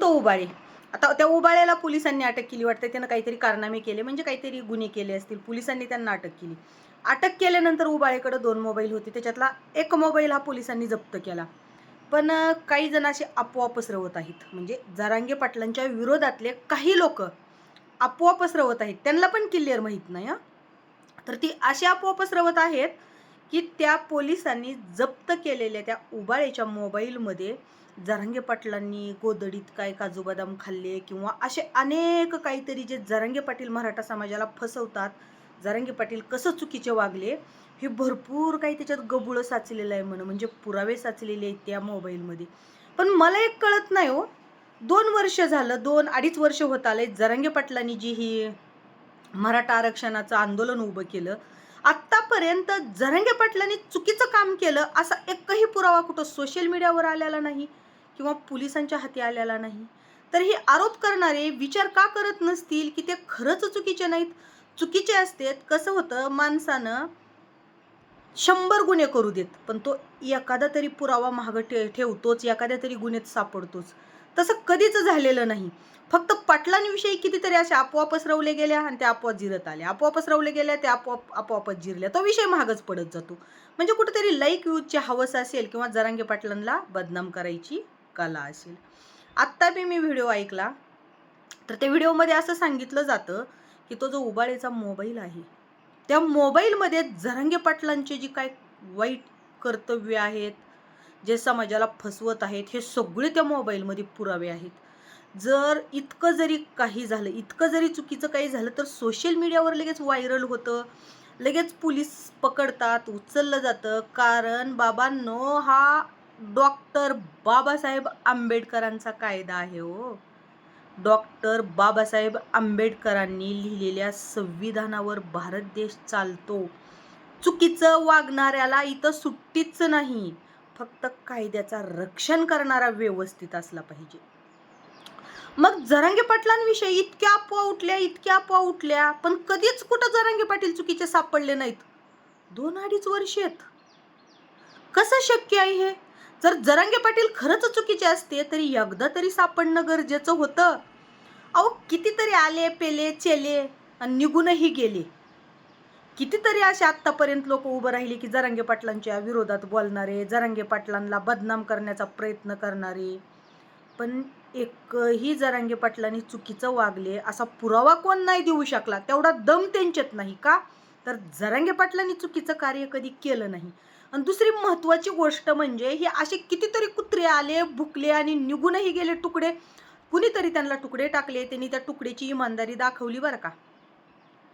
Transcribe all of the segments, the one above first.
तो उबाळे. आता त्या उबाळ्याला पोलिसांनी अटक केली. वाटतं त्यानं काहीतरी कारनामे केले म्हणजे काहीतरी गुन्हे केले असतील. पोलिसांनी त्यांना अटक केली. अटक केल्यानंतर उबाळेकडे दोन मोबाईल होते. त्याच्यातला एक मोबाईल हा पोलिसांनी जप्त केला. पण काही जण असे अफवा पसरवत आहेत. म्हणजे जरांगे पाटलांच्या विरोधातले काही लोक अफवा पसरवत आहेत. त्यांना पण क्लिअर माहीत नाही हा. तर ती अशी अफवा पसरवत आहेत की त्या पोलिसांनी जप्त केलेल्या त्या उबाळेच्या मोबाईलमध्ये जरांगे पाटलांनी गोदडीत काय काजू बदाम खाल्ले किंवा असे अनेक काहीतरी जे जरांगे पाटील मराठा समाजाला फसवतात जरांगे पाटील कसं चुकीचे वागले हे भरपूर काही त्याच्यात गबुळं साचलेलं आहे म्हण म्हणजे पुरावे साचलेले आहेत त्या मोबाईलमध्ये. पण मला एक कळत नाही हो. दोन वर्ष झालं दोन अडीच वर्ष होत आले जरांगे पाटलांनी जी ही मराठा आरक्षणाचं आंदोलन उभं केलं आत्तापर्यंत जरंगे पाटलांनी चुकीचं काम केलं असा एकही पुरावा कुठं सोशल मीडियावर आलेला नाही किंवा पोलिसांच्या हाती आलेला नाही. तर हे आरोप करणारे विचार का करत नसतील की ते खरंच चुकीचे नाहीत? चुकीचे असतेत. कसं होतं? माणसानं शंभर गुन्हे करू देत पण तो एखादा तरी पुरावा महाग ठे ठेवतोच एखाद्या तरी गुन्ह्यात सापडतोच. तसं कधीच झालेलं नाही. फक्त पाटलांविषयी कितीतरी असे आपोआपच रवले गेल्या आणि त्या आपोआप जिरत आल्या आपोआपच रवले गेल्या त्या आपोआप आपोआपच जिरल्या तो विषय महागच पडत जातो. म्हणजे कुठेतरी लाईक यूजची हवस असेल किंवा जरांगे पाटलांना बदनाम करायची कला असेल. आत्ता बी मी व्हिडिओ ऐकला तर त्या व्हिडिओमध्ये असं सांगितलं जातं की तो जो उबाळेचा मोबाईल आहे त्या मोबाईलमध्ये जरांगे पाटलांचे जी काय वाईट कर्तव्य आहेत जे समाजाला फसवत आहेत हे सगळे त्या मोबाईलमध्ये पुरावे आहेत. जर इतकं जरी काही झालं इतकं जरी चुकीचं काही झालं तर सोशल मीडियावर लगेच व्हायरल होतं. लगेच पोलीस पकडतात उचललं जातं. कारण बाबांनो हा डॉक्टर बाबासाहेब आंबेडकरांचा कायदा आहे हो. डॉक्टर बाबासाहेब आंबेडकरांनी लिहिलेल्या संविधानावर भारत देश चालतो. चुकीचं वागणाऱ्याला इथं सुट्टीच नाही. फक्त कायद्याचा रक्षण करणारा व्यवस्थित असला पाहिजे. मग जरांगे पाटलांविषयी इतक्या अफवा उठल्या इतक्या अफवा उठल्या पण कधीच कुठं जरांगे पाटील चुकीचे सापडले नाहीत? दोन अडीच वर्ष आहेत कसं शक्य आहे हे? जर जरांगे पाटील खरंच चुकीचे असते तरी एकदा तरी सापडणं गरजेचं होतं. अहो कितीतरी आले पेले चेले आणि निघूनही गेले. कितीतरी असे आत्तापर्यंत लोक उभं राहिले की जरांगे पाटलांच्या विरोधात बोलणारे जरांगे पाटलांना बदनाम करण्याचा प्रयत्न करणारे. पण एकही जरांगे पाटलांनी चुकीचं वागले असा पुरावा कोण नाही देऊ शकला तेवढा दम त्यांच्यात नाही का? तर जरांगे पाटलांनी चुकीचं कार्य कधी केलं नाही. आणि दुसरी महत्त्वाची गोष्ट म्हणजे हे असे कितीतरी कुत्रे आले भुकले आणि निघूनही गेले तुकडे. कुणीतरी त्यांना तुकडे टाकले त्यांनी त्या तुकड्याची इमानदारी दाखवली बरं का?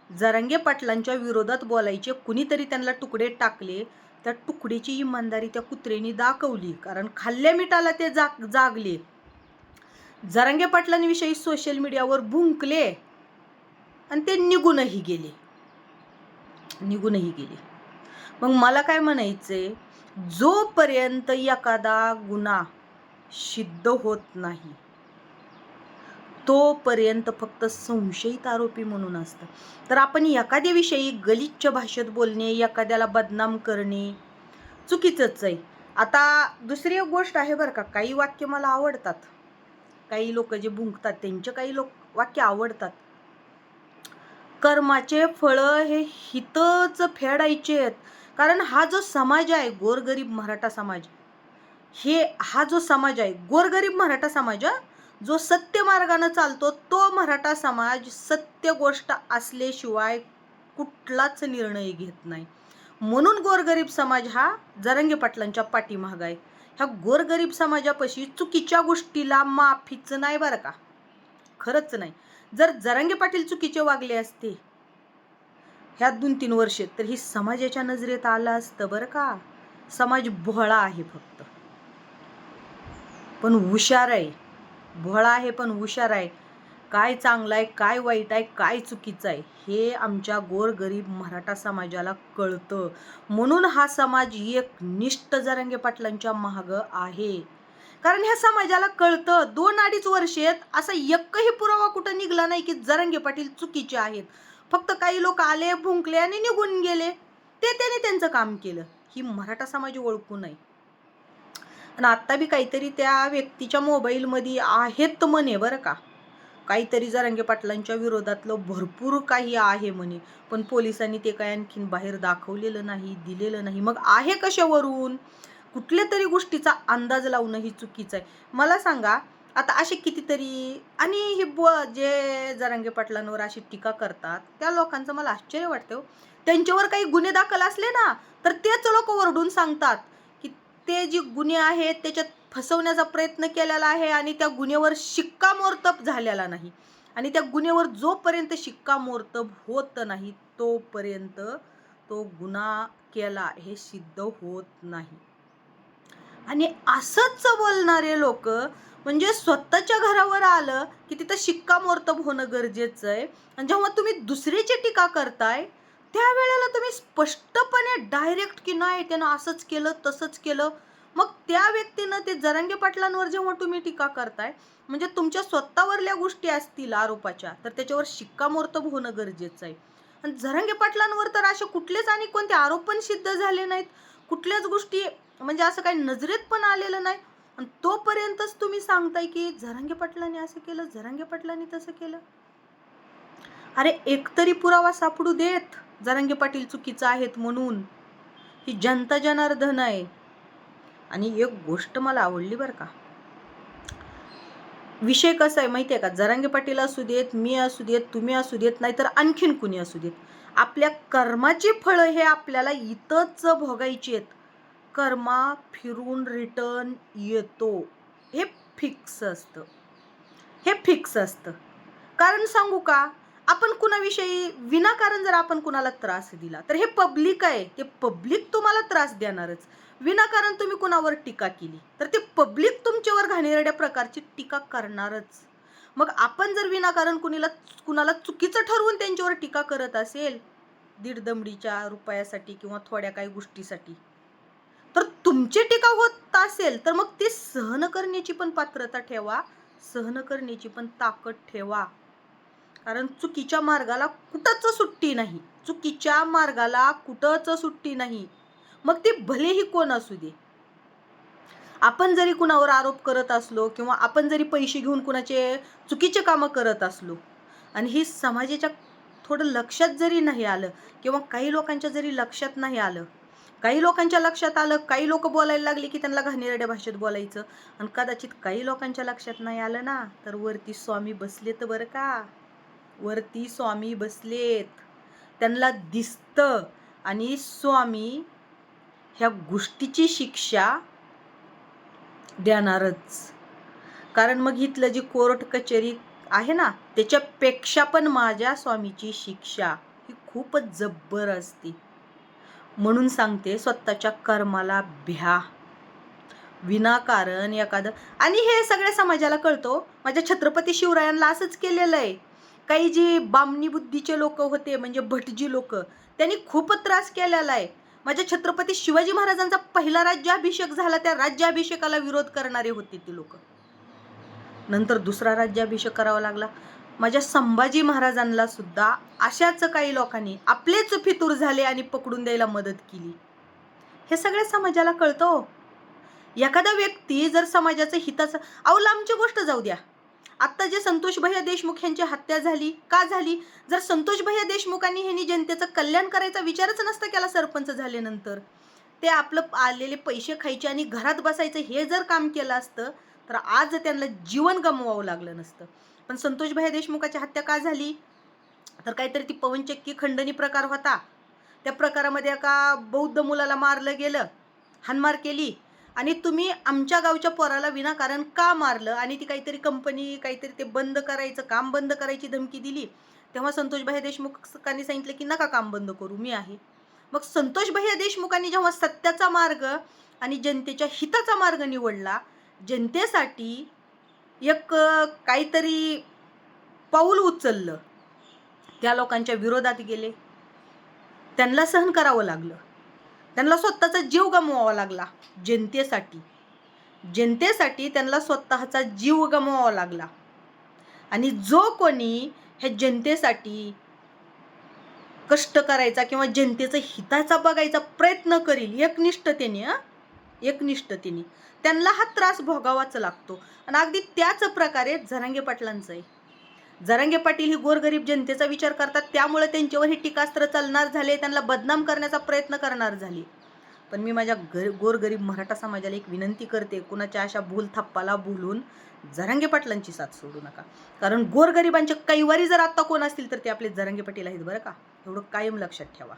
जरांगे पाटलांच्या विरोधात बोलायचे कुणीतरी त्यांना तुकडे टाकले त्या तुकडीची इमानदारी त्या कुत्रेनी दाखवली कारण खाल्ल्या मिठाला ते जाग जागले. जरांगे पाटलांविषयी सोशल मीडियावर भुंकले आणि ते निघूनही गेले. निघूनही गेले. मग मला काय म्हणायचंय? जोपर्यंत एखादा गुन्हा सिद्ध होत नाही तोपर्यंत फक्त संशयित आरोपी म्हणून असतं. तर आपण एखाद्याविषयी गलिच्छ भाषेत बोलणे एखाद्याला बदनाम करणे चुकीचंच आहे. आता दुसरी एक गोष्ट आहे बरं का काही वाक्य मला आवडतात. काही लोक जे भुंकतात त्यांचे काही लोक वाक्य आवडतात. कर्माचे फळं हे हितच फेडायचे आहेत. कारण हा जो समाज आहे गोरगरीब मराठा समाज हे हा जो समाज आहे गोरगरीब मराठा समाज जो सत्य मार्गानं चालतो तो मराठा समाज सत्य गोष्ट असल्याशिवाय कुठलाच निर्णय घेत नाही. म्हणून गोरगरीब समाज हा जरंगे पाटलांच्या पाठीमाग आहे. ह्या गोरगरीब समाजापाशी चुकीच्या गोष्टीला माफीच नाही बरं का? खरंच नाही. जर जरंगे पाटील चुकीचे वागले असते ह्या दोन तीन वर्षे तर ही समाजाच्या नजरेत आलं असतं बरं का? समाज भोळा आहे फक्त. पण हुशार आहे. भोळा आहे पण हुशार आहे. काय चांगलं आहे काय वाईट आहे काय चुकीचं आहे हे आमच्या गोरगरीब मराठा समाजाला कळतं. म्हणून हा समाज एक निष्ठ जरंगे पाटलांच्या महाग आहे. कारण ह्या समाजाला कळतं दोन अडीच वर्षेत असा एकही पुरावा कुठं निघला नाही की जरंगे पाटील चुकीचे आहेत. फक्त काही लोक आले भुंकले आणि निघून गेले. ते त्याने त्यांचं काम केलं. ही मराठा समाज ओळखू नये. आणि आत्ता बी काहीतरी त्या व्यक्तीच्या मोबाईलमध्ये आहेत म्हणे बरं का. काहीतरी जरांगे पाटलांच्या विरोधातलं भरपूर काही आहे म्हणे. पण पोलिसांनी ते काय आणखीन बाहेर दाखवलेलं नाही दिलेलं नाही. मग आहे कशावरून? कुठल्या तरी गोष्टीचा अंदाज लावणं ही चुकीचं आहे. मला सांगा आता असे कितीतरी आणि हे ब जे जरांगे पाटलांवर अशी टीका करतात त्या लोकांचं मला आश्चर्य वाटतं हो. त्यांच्यावर काही गुन्हे दाखल असले ना तर तेच लोक ओरडून सांगतात. ते जी गुन्हे आहेत त्याच्यात फसवण्याचा प्रयत्न केलेला आहे आणि त्या गुन्ह्यावर शिक्कामोर्तब झालेला नाही. आणि त्या गुन्ह्यावर जोपर्यंत शिक्कामोर्तब होत नाही तोपर्यंत तो गुन्हा केला हे सिद्ध होत नाही. आणि असंच बोलणारे लोक म्हणजे स्वतःच्या घरावर आलं की तिथं शिक्कामोर्तब होणं गरजेचं आहे. आणि जेव्हा तुम्ही दुसरीची टीका करताय त्यावेळेला तुम्ही स्पष्टपणे डायरेक्ट की नाही त्यानं असंच केलं तसंच केलं. मग त्या व्यक्तीनं ते जरांगे पाटलांवर जेव्हा तुम्ही टीका करताय म्हणजे तुमच्या स्वतःवरल्या गोष्टी असतील आरोपाच्या तर त्याच्यावर शिक्कामोर्तब होणं गरजेचं आहे. आणि जरांगे पाटलांवर तर असे कुठलेच आणि कोणते आरोप पण सिद्ध झाले नाहीत. कुठल्याच गोष्टी म्हणजे असं काही नजरेत पण आलेलं नाही. आणि तोपर्यंतच तुम्ही सांगताय की झरंगे पाटलांनी असं केलं झरंगे पाटलांनी तसं केलं. अरे एकतरी पुरावा सापडू देत. जरांगे पाटील चुकीचं आहेत म्हणून. ही जनता जनार्दन आहे. आणि एक गोष्ट मला आवडली बरं का. विषय कसा आहे माहिती आहे का? जरांगे पाटील असू देत मी असू देत तुम्ही असू देत नाहीतर आणखीन कुणी असू देत. आपल्या कर्माची फळं हे आपल्याला इथंच भोगायची आहेत. कर्मा फिरून रिटर्न येतो. हे फिक्स असतं. हे फिक्स असतं. कारण सांगू का? आपण कुणाविषयी विनाकारण जर आपण कुणाला त्रास दिला तर हे पब्लिक आहे. ते पब्लिक तुम्हाला त्रास देणारच. विनाकारण तुम्ही कुणावर टीका केली तर ते पब्लिक तुमच्यावर घाणेरड्या प्रकारची टीका करणारच. मग आपण जर विनाकारण कुणीला कुणाला चुकीचं ठरवून त्यांच्यावर टीका करत असेल दीड दमडीच्या रुपयासाठी किंवा थोड्या काही गोष्टीसाठी तर तुमची टीका होत असेल तर मग ती सहन करण्याची पण पात्रता ठेवा सहन करण्याची पण ताकद ठेवा. कारण चुकीच्या मार्गाला कुठंच सुट्टी नाही. चुकीच्या मार्गाला कुठंच सुट्टी नाही. मग ती भलेही कोण असू दे. आपण जरी कुणावर आरोप करत असलो किंवा आपण जरी पैसे घेऊन कुणाचे चुकीचे कामं करत असलो आणि ही समाजाच्या थोडं लक्षात जरी नाही आलं किंवा काही लोकांच्या जरी लक्षात नाही आलं काही लोकांच्या लक्षात आलं काही लोक बोलायला लागले की त्यांना घाणेरड्या भाषेत बोलायचं आणि कदाचित काही लोकांच्या लक्षात नाही आलं ना तर वरती स्वामी बसले तर बरं का? वरती स्वामी बसलेत. त्यांना दिसतं. आणि स्वामी ह्या गोष्टीची शिक्षा देणारच. कारण मग इथलं जी कोर्ट कचेरी आहे ना त्याच्यापेक्षा पण माझ्या स्वामीची शिक्षा ही खूपच जब्बर असते. म्हणून सांगते स्वतःच्या कर्माला भ्या. विनाकारण एखादं आणि हे सगळ्या समाजाला कळतो हो. माझ्या छत्रपती शिवरायांना असंच केलेलं आहे काही जी बामणी बुद्धीचे लोक होते म्हणजे भटजी लोक त्यांनी खूप त्रास केलेला आहे. माझ्या छत्रपती शिवाजी महाराजांचा पहिला राज्याभिषेक झाला त्या राज्याभिषेकाला विरोध करणारे होते ते लोक. नंतर दुसरा राज्याभिषेक करावा लागला. माझ्या संभाजी महाराजांना सुद्धा अशाच काही लोकांनी आपलेच फितूर झाले आणि पकडून द्यायला मदत केली. हे सगळ्या समाजाला कळतं हो. एखादा व्यक्ती जर समाजाचं हिताचं अहो लांबची गोष्ट जाऊ द्या. आत्ता जे संतोष भैया देशमुख यांची हत्या झाली का झाली? जर संतोष भैया देशमुखांनी ह्यांनी जनतेचं कल्याण करायचा विचारच नसता केला सरपंच झाल्यानंतर. ते आपलं आलेले पैसे खायचे आणि घरात बसायचं हे जर काम केलं असतं तर आज त्यांना जीवन गमवावं लागलं नसतं. पण संतोष भैया देशमुखाची हत्या का झाली? तर काहीतरी ती पवनचक्की खंडणी प्रकार होता. त्या प्रकारामध्ये एका बौद्ध मुलाला मारलं गेलं हानमार केली. आणि तुम्ही आमच्या गावच्या पोराला विनाकारण का मारलं? आणि ती काहीतरी कंपनी काहीतरी ते बंद करायचं काम बंद करायची धमकी दिली. तेव्हा संतोष देशमुखांनी सांगितलं की नका काम बंद करू मी आहे. मग संतोष देशमुखांनी जेव्हा सत्याचा मार्ग आणि जनतेच्या हिताचा मार्ग निवडला जनतेसाठी एक काहीतरी पाऊल उचललं. त्या लोकांच्या विरोधात गेले. त्यांना सहन करावं लागलं. त्यांना स्वतःचा जीव गमवावा लागला जनतेसाठी. जनतेसाठी त्यांना स्वतःचा जीव गमवावा लागला. आणि जो कोणी ह्या जनतेसाठी कष्ट करायचा किंवा जनतेचं हिताचा बघायचा प्रयत्न करील एकनिष्ठतेने हं? एकनिष्ठतेने त्यांना हा त्रास भोगावाच लागतो. आणि अगदी त्याच प्रकारे जरांगे पाटलांचं आहे जरांगे पाटील ही गोरगरीब जनतेचा विचार करतात. त्यामुळे त्यांच्यावर हे टीकास्त्र चालणार झाले. त्यांना बदनाम करण्याचा प्रयत्न करणार झाले. पण मी माझ्या घर गोरगरीब मराठा समाजाला एक विनंती करते. कुणाच्या अशा भूल थप्पाला भूलून जरांगे पाटलांची साथ सोडू नका. कारण गोरगरिबांच्या कैवारी जर आत्ता कोण असतील तर ते आपले जरांगे पाटील आहेत बरं का? एवढं कायम लक्षात ठेवा.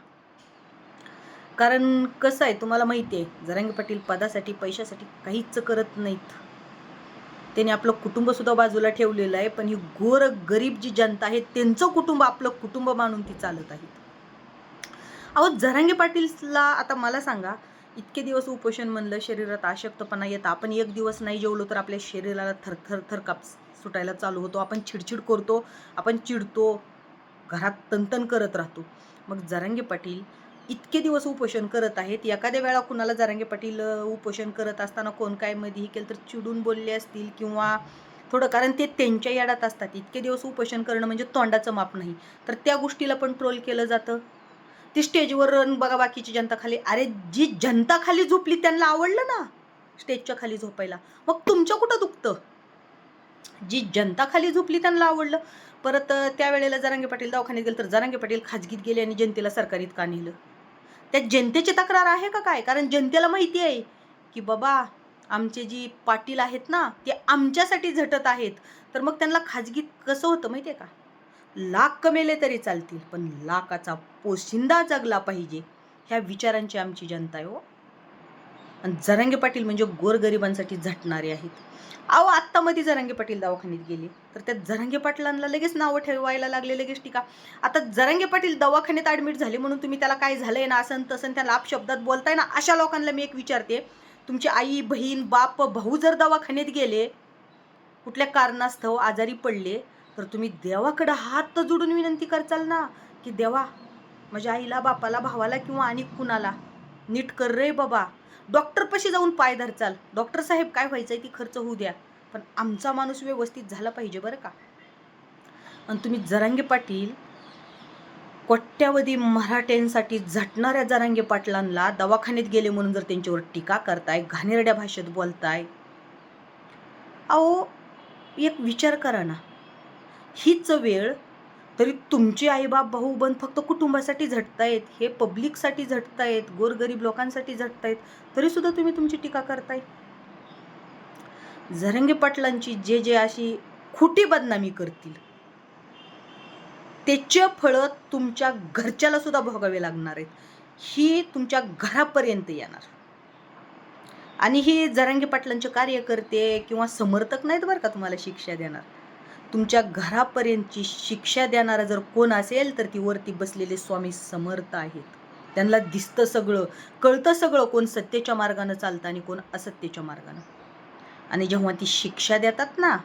कारण कसं आहे तुम्हाला माहिती आहे जरांगे पाटील पदासाठी पैशासाठी काहीच करत नाहीत. त्यांनी आपलं कुटुंबसुद्धा बाजूला ठेवलेलं आहे पण ही गोर गरीब जी जनता आहे त्यांचं कुटुंब आपलं कुटुंब मानून ती चालत आहेत अहो जरांगे पाटीलला आता मला सांगा इतके दिवस उपोषण म्हणलं शरीरात अशक्तपणा येतं आपण एक दिवस नाही जेवलो तर आपल्या शरीराला थरथर थर काप सुटायला चालू होतो आपण चिडचिड करतो आपण चिडतो घरात तणतण करत राहतो. मग जरांगे पाटील इतके दिवस उपोषण करत आहेत. एखाद्या वेळा कुणाला जरांगे पाटील उपोषण करत असताना कोण काय मध्ये हे केलं तर चिडून बोलले असतील किंवा थोडं कारण ते त्यांच्या याडात असतात. इतके दिवस उपोषण करणं म्हणजे तोंडाचं माप नाही. तर त्या गोष्टीला पण ट्रोल केलं जातं. ती स्टेजवर बघा बाकीची जनता खाली. अरे जी जनता खाली झोपली त्यांना आवडलं ना स्टेजच्या खाली झोपायला. मग तुमच्या कुठं दुखतं? जी जनता खाली झोपली त्यांना आवडलं. परत त्यावेळेला जरांगे पाटील दवाखान्यात गेलं तर जरांगे पाटील खाजगीत गेले आणि जनतेला सरकारीत का नेलं त्या जनतेची तक्रार आहे का काय? कारण जनतेला माहिती आहे की बाबा आमचे जी पाटील आहेत ना ते आमच्यासाठी झटत आहेत. तर मग त्यांना खाजगीत कसं होतं माहिती आहे का? लाख कमेले तरी चालतील पण लाखाचा पोशिंदा जगला पाहिजे. ह्या विचारांची आमची जनता आहे हो. आणि जरांगे पाटील म्हणजे गोरगरिबांसाठी झटणारे आहेत. अहो आत्ता मध्ये जरांगे पाटील दवाखान्यात गेले तर त्या जरांगे पाटलांना लगेच नावं ठेवायला लागले लगेच टीका. आता जरांगे पाटील दवाखान्यात ॲडमिट झाले म्हणून तुम्ही त्याला काय झालंय ना असं तसं त्या लाभ शब्दात बोलताय ना अशा लोकांना मी एक विचारते. तुमची आई बहीण बाप भाऊ जर दवाखान्यात गेले कुठल्या कारणास्तव आजारी पडले तर तुम्ही देवाकडं हात जोडून विनंती करचाल ना की देवा माझ्या आईला बापाला भावाला किंवा आणि कुणाला नीट कर रे बाबा. डॉक्टरपाशी जाऊन पाय धरचाल. डॉक्टर साहेब काय व्हायचं आहे ती खर्च होऊ द्या. पण आमचा माणूस व्यवस्थित झाला पाहिजे बरं का? आणि तुम्ही जरांगे पाटील कोट्यावधी मराठ्यांसाठी झटणाऱ्या जरांगे पाटलांना दवाखान्यात गेले म्हणून जर त्यांच्यावर टीका करताय घाणेरड्या भाषेत बोलताय. अहो एक विचार करा ना. हीच वेळ तरी तुमचे आईबाप भाऊ बंद फक्त कुटुंबासाठी झटतायत हे पब्लिकसाठी झटतायत गोरगरीब लोकांसाठी झटतायत तरी सुद्धा तुम्ही तुमची टीका करताय? झरंगे पाटलांची जे जे अशी खोटी बदनामी करतील त्याचे फळं तुमच्या घरच्याला सुद्धा भोगावे लागणार आहेत. ही तुमच्या घरापर्यंत येणार. आणि ही जरांगे पाटलांचे कार्यकर्ते किंवा समर्थक नाहीत बरं का तुम्हाला शिक्षा देणार? तुमच्या घरापर्यंतची शिक्षा देणारा जर कोण असेल तर ती वरती बसलेले स्वामी समर्थ आहेत. त्यांना दिसतं सगळं कळतं सगळं कोण सत्तेच्या मार्गानं चालतं आणि कोण असत्तेच्या मार्गानं. आणि जेव्हा ती शिक्षा देतात ना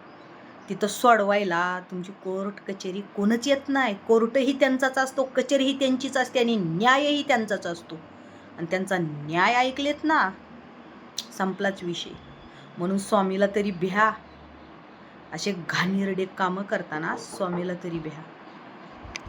तिथं सोडवायला तुमची कोर्ट कचेरी कोणच येत नाही. कोर्टही त्यांचाच असतो कचेरीही त्यांचीच असते आणि न्यायही त्यांचाच असतो. आणि त्यांचा न्याय ऐकलेत ना संपलाच विषय. म्हणून स्वामीला तरी भ्या. असे घाणेरडे कामं करताना स्वामीला तरी भ्या